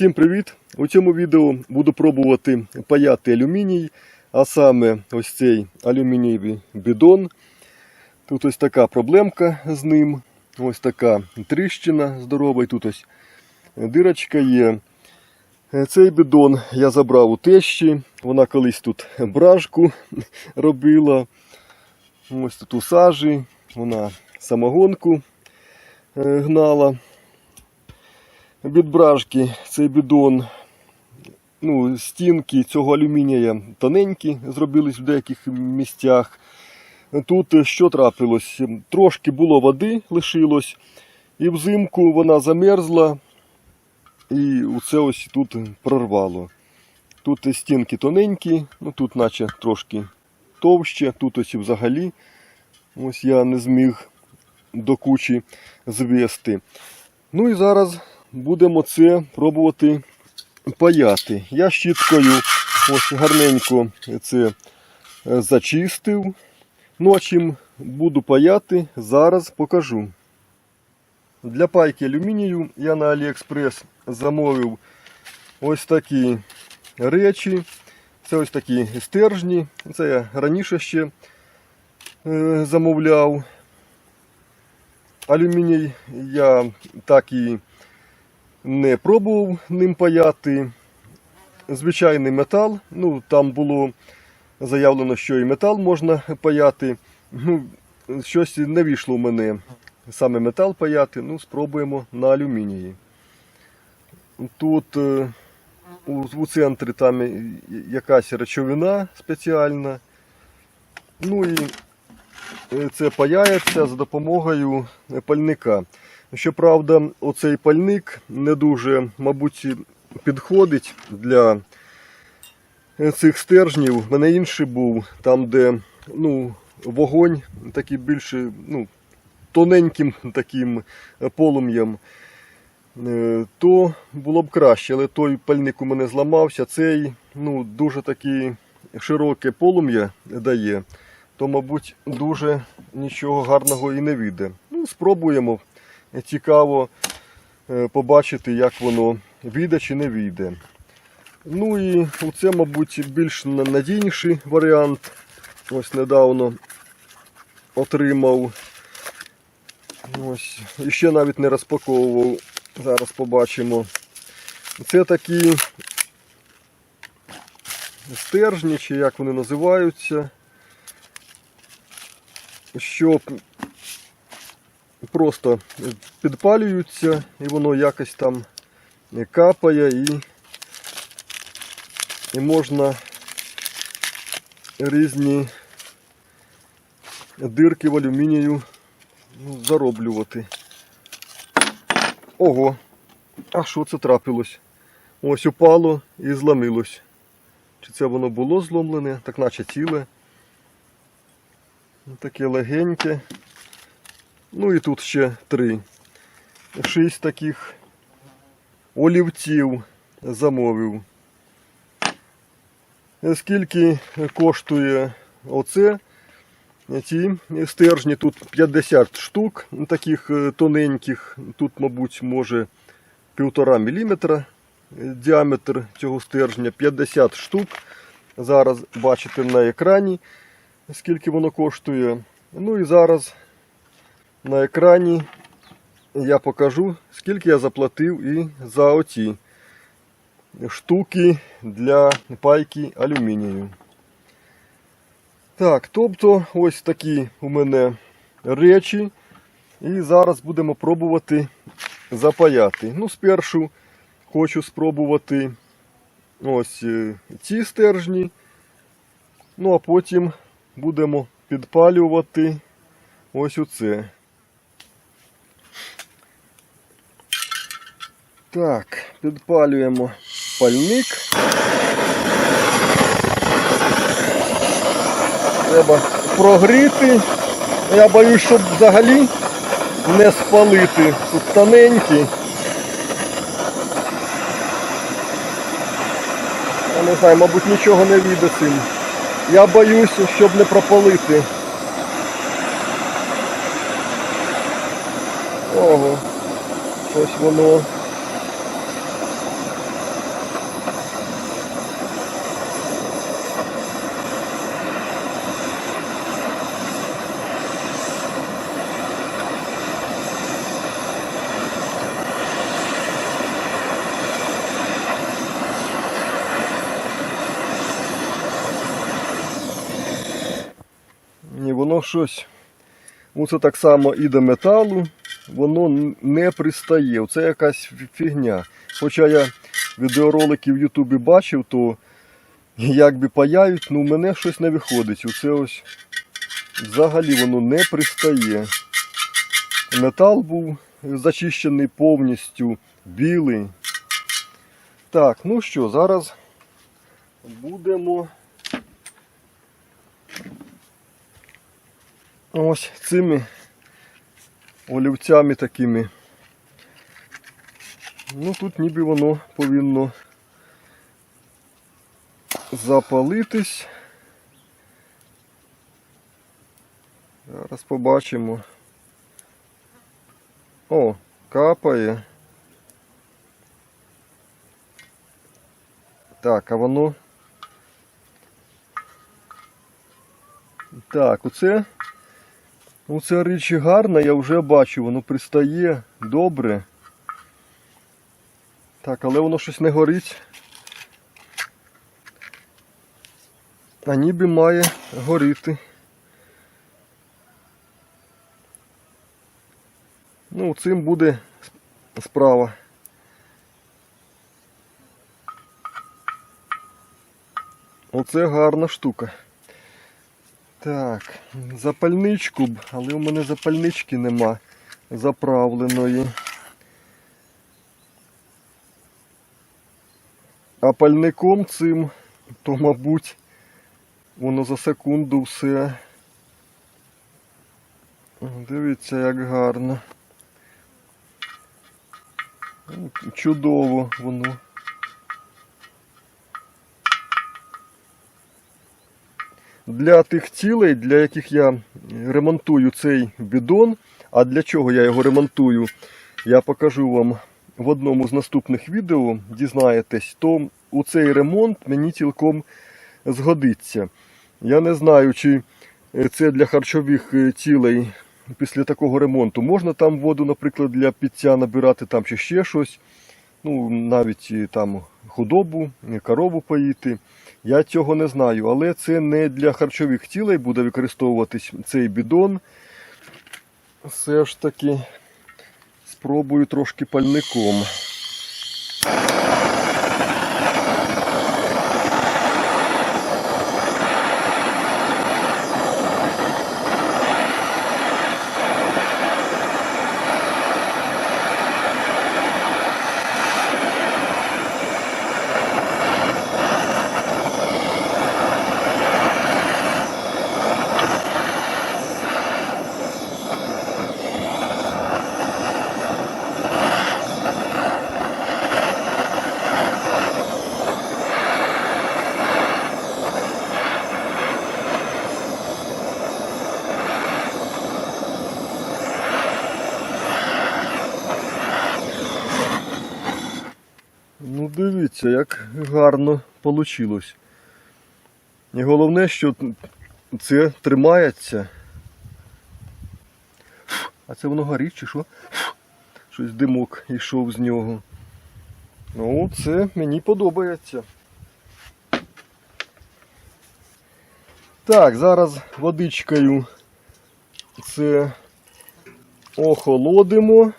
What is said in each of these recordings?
Усім привіт! У цьому відео буду пробувати паяти алюміній, а саме ось цей алюмінієвий бідон. Тут ось така проблемка з ним. Ось така тріщина здорова, і тут ось дирочка є. Цей бідон я забрав у тещі. Вона колись тут бражку робила. Ось тут у сажі. Вона самогонку е, гнала від бражки цей бідон. Ну, стінки цього алюмінія тоненькі зробились в деяких місцях. Тут що трапилось? Трошки було води лишилось, і взимку вона замерзла, і це ось тут прорвало. Тут стінки тоненькі, ну тут наче трошки товще, тут ось і взагалі. Ось я не зміг до кучі звести. Ну і зараз будемо це пробувати паяти. Я щіткою ось гарненько це е, зачистив. Ну а чим буду паяти, зараз покажу. Для пайки алюмінію я на AliExpress замовив ось такі речі. Це ось такі стержні. Це я раніше ще е, замовляв. Алюміній я так і не пробував ним паяти. Звичайний метал. Ну, там було заявлено, що і метал можна паяти. Ну, щось не вийшло в мене саме метал паяти. Ну, спробуємо на алюмінії. Тут е, у, у центрі там якась речовина спеціальна. Ну і е, це паяється за допомогою пальника. Щоправда, оцей пальник не дуже, мабуть, підходить для цих стержнів. У мене інший був, там, де ну, вогонь такий більше ну, тоненьким таким полум'ям, е, то було б краще. Але той пальник у мене зламався, цей ну, дуже таке широке полум'я дає, то, мабуть, дуже нічого гарного і не вийде. Ну, спробуємо цікаво е, побачити, як воно вийде чи не вийде. Ну і це, мабуть, більш надійніший варіант. Ось недавно отримав. Ось, і ще навіть не розпаковував. Зараз побачимо. Це такі стержні, чи як вони називаються, щоб просто підпалюються і воно якось там капає і, і можна різні дирки в алюмінію ну, зароблювати. Ого, а що це трапилось? Ось упало і зламилось. Чи це воно було зломлене, так наче ціле. Таке легеньке. Ну і тут ще три. Шість таких олівців замовив. Скільки коштує оце? Ці стержні тут 50 штук, таких е, тоненьких, тут, мабуть, може 1,5 мм діаметр цього стержня, 50 штук. Зараз бачите на екрані, скільки воно коштує. Ну і зараз на екрані я покажу, скільки я заплатив і за оці штуки для пайки алюмінію. Так, тобто ось такі у мене речі. І зараз будемо пробувати запаяти. Ну, спершу хочу спробувати ось е, ці стержні. Ну, а потім будемо підпалювати ось оце. Так, підпалюємо пальник. Треба прогріти. Я боюсь, щоб взагалі не спалити. Тут тоненькі. Я не знаю, мабуть, нічого не вийде цим. Я боюсь, щоб не пропалити. Ого, щось воно Щось. Ну, це так само і до металу, воно не пристає. Це якась фігня. Хоча я відеоролики в Ютубі бачив, то як би паяють, ну в мене щось не виходить. Оце ось взагалі воно не пристає. Метал був зачищений повністю, білий. Так, ну що, зараз будемо ось цими олівцями такими. Ну тут ніби воно повинно запалитись. Зараз побачимо. О, капає. Так, а воно. Так, оце. Оце річ гарна, я вже бачу, воно пристає добре. Так, але воно щось не горить. А ніби має горіти. Ну, цим буде справа. Оце гарна штука. Так, запальничку б, але у мене запальнички нема заправленої. А пальником цим, то, мабуть, воно за секунду все. Дивіться, як гарно. Чудово воно. Для тих цілей, для яких я ремонтую цей бідон, а для чого я його ремонтую, я покажу вам в одному з наступних відео, дізнаєтесь, то у цей ремонт мені цілком згодиться. Я не знаю, чи це для харчових е, цілей після такого ремонту. Можна там воду, наприклад, для пиття набирати там чи ще щось. Ну, навіть там худобу, корову поїти. Я цього не знаю, але це не для харчових цілей буде використовуватись цей бідон. Все ж таки спробую трошки пальником. Ну дивіться, як гарно вийшло. І головне, що це тримається. А це воно горить чи що? Щось димок йшов з нього. Ну, це мені подобається. Так, зараз водичкою це охолодимо.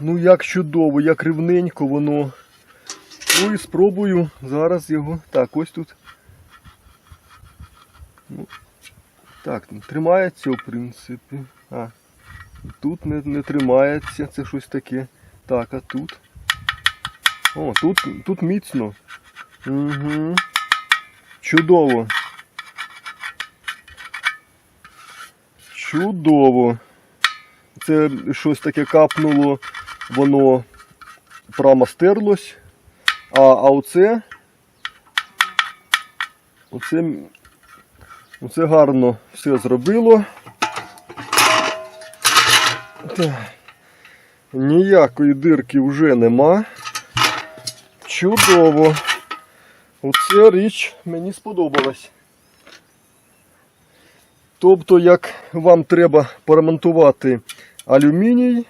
Ну як чудово, як рівненько воно. Ну і спробую зараз його. Так, ось тут. Ну, так, тримається, в принципі. А, тут не, не тримається, це щось таке. Так, а тут. О, тут, тут міцно. Угу. Чудово. Чудово. Це щось таке капнуло, воно прямо стерлось. А, а оце, оце, оце гарно все зробило. Ніякої дирки вже нема. Чудово. Оця річ мені сподобалась. Тобто, як вам треба поремонтувати алюміній,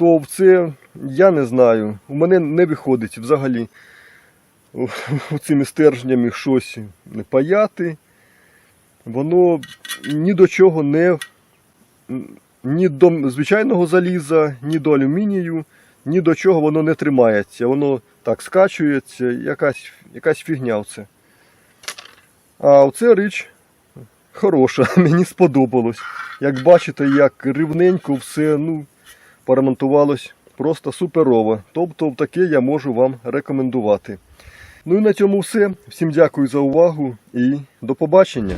то це я не знаю. У мене не виходить взагалі. цими стержнями щось паяти, воно ні до чого не ні до звичайного заліза, ні до алюмінію, ні до чого воно не тримається. Воно так скачується, якась, якась фігня оце. А оце річ хороша, мені сподобалось. Як бачите, як рівненько все ну, поремонтувалось просто суперово. Тобто таке я можу вам рекомендувати. Ну і на цьому все. Всім дякую за увагу і до побачення.